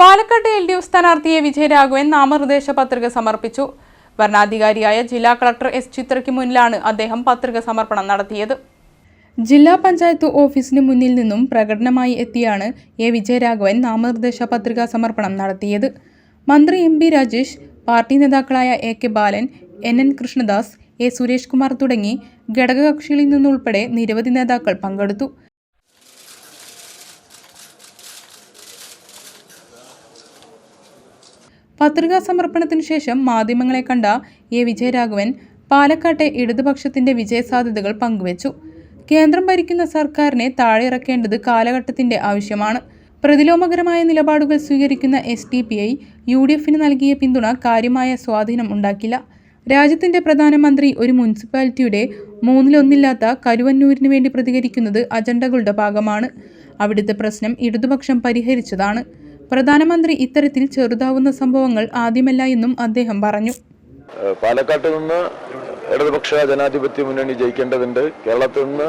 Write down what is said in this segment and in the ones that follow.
Palakkad L D F സ്ഥാനാർത്ഥിയെ വിജയരാഘവൻ നാമനിർദ്ദേശ പത്രിക സമർപ്പിച്ചു. ഭരണാധികാരിയായ ജില്ലാ കളക്ടർ എസ് ചിത്രയ്ക്ക് മുന്നിലാണ് അദ്ദേഹം പത്രിക സമർപ്പണം നടത്തിയത്. ജില്ലാ പഞ്ചായത്ത് ഓഫീസിന് മുന്നിൽ നിന്നും പ്രകടനമായി എത്തിയാണ് എ വിജയരാഘവൻ നാമനിർദ്ദേശ പത്രിക സമർപ്പണം നടത്തിയത്. മന്ത്രി എം ബി രാജേഷ് പാർട്ടി നേതാക്കളായ A K Balan N N Krishnadas A Suresh Kumar തുടങ്ങി ഘടകകക്ഷികളിൽ നിന്നുൾപ്പെടെ നിരവധി നേതാക്കൾ പങ്കെടുത്തു. പത്രികാ സമർപ്പണത്തിന് ശേഷം മാധ്യമങ്ങളെ കണ്ട എ വിജയരാഘവൻ പാലക്കാട്ടെ ഇടതുപക്ഷത്തിന്റെ വിജയസാധ്യതകൾ പങ്കുവച്ചു. കേന്ദ്രം ഭരിക്കുന്ന സർക്കാരിനെ താഴെയിറക്കേണ്ടത് കാലഘട്ടത്തിന്റെ ആവശ്യമാണ്. പ്രതിലോമകരമായ നിലപാടുകൾ സ്വീകരിക്കുന്ന S T P I U D എഫിന് നൽകിയ പിന്തുണ കാര്യമായ സ്വാധീനം ഉണ്ടാക്കില്ല. രാജ്യത്തിന്റെ പ്രധാനമന്ത്രി ഒരു മുനിസിപ്പാലിറ്റിയുടെ മൂന്നിലൊന്നില്ലാത്ത കരുവന്നൂരിന് വേണ്ടി പ്രതികരിക്കുന്നത് അജണ്ടകളുടെ ഭാഗമാണ്. അവിടുത്തെ പ്രശ്നം ഇടതുപക്ഷം പരിഹരിച്ചതാണ്. പ്രധാനമന്ത്രി ഇത്തരത്തിൽ ചെറുതാവുന്ന സംഭവങ്ങൾ ആദ്യമല്ല എന്നും അദ്ദേഹം പറഞ്ഞു. പാലക്കാട്ട് നിന്ന് ഇടതുപക്ഷ ജനാധിപത്യ മുന്നണി ജയിക്കേണ്ടതുണ്ട്. കേരളത്തിൽ നിന്ന്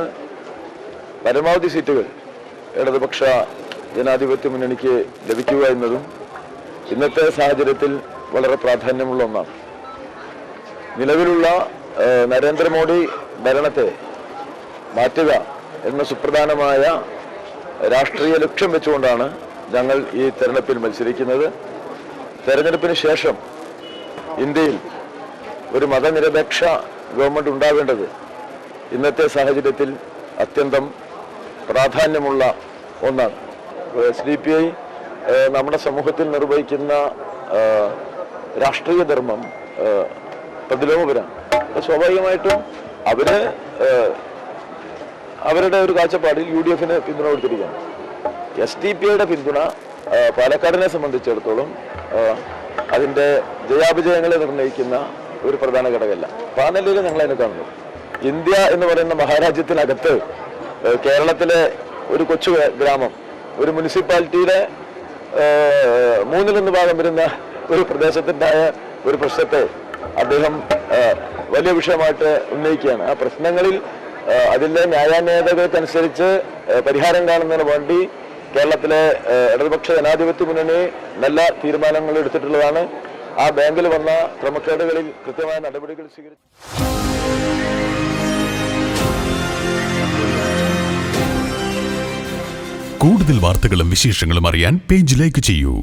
പരമാവധി സീറ്റുകൾ ഇടതുപക്ഷ ജനാധിപത്യ മുന്നണിക്ക് ലഭിക്കുക എന്നതും ഇന്നത്തെ സാഹചര്യത്തിൽ വളരെ പ്രാധാന്യമുള്ള ഒന്നാണ്. നിലവിലുള്ള നരേന്ദ്രമോദി ഭരണത്തെ മാറ്റുക എന്ന സുപ്രധാനമായ രാഷ്ട്രീയ ലക്ഷ്യം വെച്ചുകൊണ്ടാണ് ഞങ്ങൾ ഈ തെരഞ്ഞെടുപ്പിൽ മത്സരിക്കുന്നത്. തെരഞ്ഞെടുപ്പിന് ശേഷം ഇന്ത്യയിൽ ഒരു മതനിരപേക്ഷ ഗവൺമെന്റ് ഉണ്ടാവേണ്ടത് ഇന്നത്തെ സാഹചര്യത്തിൽ അത്യന്തം പ്രാധാന്യമുള്ള ഒന്നാണ്. എസ് ഡി പി ഐ നമ്മുടെ സമൂഹത്തിൽ നിർവഹിക്കുന്ന രാഷ്ട്രീയ ധർമ്മം പ്രതിലോമപുരാണ്. അപ്പോൾ സ്വാഭാവികമായിട്ടും അവർ അവരുടെ ഒരു കാഴ്ചപ്പാടിൽ യു ഡി എഫിന് പിന്തുണ കൊടുത്തിരിക്കുകയാണ്. എസ് ഡി പി ഐയുടെ പിന്തുണ പാലക്കാടിനെ സംബന്ധിച്ചിടത്തോളം അതിന്റെ ജയാപജയങ്ങളെ നിർണയിക്കുന്ന ഒരു പ്രധാന ഘടകമല്ല. പാനലിൽ ഞങ്ങൾ അതിനെ കാണുന്നു. ഇന്ത്യ എന്ന് പറയുന്ന മഹാരാജ്യത്തിനകത്ത് കേരളത്തിലെ ഒരു കൊച്ചു ഗ്രാമം ഒരു മുനിസിപ്പാലിറ്റിയിലെ മൂന്നിലൊന്ന് ഭാഗം വരുന്ന ഒരു പ്രദേശത്തിന്റെതായ ഒരു പ്രശ്നത്തെ അദ്ദേഹം വലിയ വിഷയമായിട്ട് ഉന്നയിക്കുകയാണ്. ആ പ്രശ്നങ്ങളിൽ അതിലെ ന്യായാന്വേദകൾക്കനുസരിച്ച് പരിഹാരം കാണുന്നതിന് വേണ്ടി കേരളത്തിലെ ഇടതുപക്ഷ ജനാധിപത്യ മുന്നണി നല്ല തീരുമാനങ്ങൾ എടുത്തിട്ടുള്ളതാണ്. ആ ബാങ്കിൽ വന്ന ക്രമക്കേടുകളിൽ കൃത്യമായ നടപടികൾ സ്വീകരിച്ചു കൂടുതൽ വാർത്തകളും വിശേഷങ്ങളും അറിയാൻ പേജ് ലൈക്ക് ചെയ്യൂ.